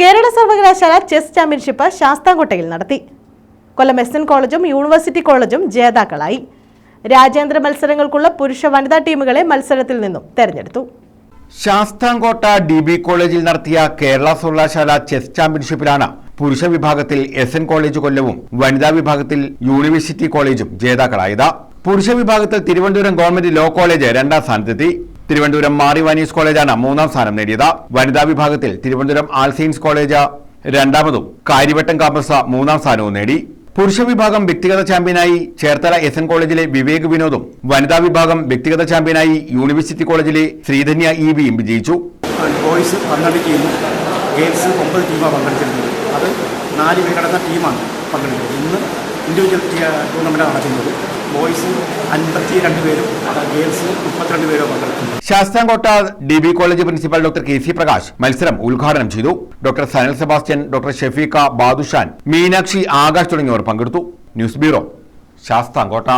കേരള സർവകലാശാല chess championship ശാസ്താംകോട്ടയിൽ നടത്തി. കൊല്ലം എസ് എൻ കോളേജും യൂണിവേഴ്സിറ്റി കോളേജും ജേതാക്കളായി. രാജ്യാന്തര മത്സരങ്ങൾക്കുള്ള പുരുഷ വനിതാ ടീമുകളെ മത്സരത്തിൽ നിന്നും തെരഞ്ഞെടുത്തു. ശാസ്താംകോട്ട ഡി ബി കോളേജിൽ നടത്തിയ കേരള സർവകലാശാല ചെസ് ചാമ്പ്യൻഷിപ്പിലാണ് പുരുഷ വിഭാഗത്തിൽ എസ് എൻ കോളേജ് കൊല്ലവും വനിതാ വിഭാഗത്തിൽ യൂണിവേഴ്സിറ്റി കോളേജും ജേതാക്കളായത്. പുരുഷ വിഭാഗത്തിൽ തിരുവനന്തപുരം ഗവൺമെന്റ് ലോ കോളേജ് രണ്ടാം സ്ഥാനത്തെത്തി. തിരുവനന്തപുരം മാറി കോളേജാണ് മൂന്നാം സ്ഥാനം നേടിയത്. വനിതാ വിഭാഗത്തിൽ തിരുവനന്തപുരം ആൽസൈൻസ് കോളേജ് രണ്ടാമതും കാര്യവട്ടം കാമ്പസ് മൂന്നാം സ്ഥാനവും നേടി. പുരുഷ വിഭാഗം വ്യക്തിഗത ചാമ്പ്യനായി ചേർത്തല എസ് എൻ കോളേജിലെ വിവേക് വിനോദും വനിതാ വിഭാഗം വ്യക്തിഗത ചാമ്പ്യനായി യൂണിവേഴ്സിറ്റി കോളേജിലെ ശ്രീധന്യ ഇ ബിയും വിജയിച്ചു. ബോയ്സ് ഗേൾസ് ഒമ്പത് ടീമാണ് പങ്കെടുത്തിരുന്നത്. അത് നാല് പേരടങ്ങുന്ന ടീമാണ് പങ്കെടുത്തത് ഇന്ന് ഇൻഡിവിജ്വൽ ടൂർണമെന്റാണ് നടക്കുന്നത് ബോയ്സ് അൻപത്തി രണ്ട് പേരും ഗേൾസ് മുപ്പത്തിരണ്ട് പേരും പങ്കെടുക്കുന്നു. Sasthamkotta D B college principal doctor K C Prakash മത്സരം ഉദ്ഘാടനം ചെയ്തു. Doctor Sanal Sebastian doctor Shefeekha Badushan Meenakshi Akash തുടങ്ങിയവർ പങ്കെടുത്തു. News bureau Sasthamkotta.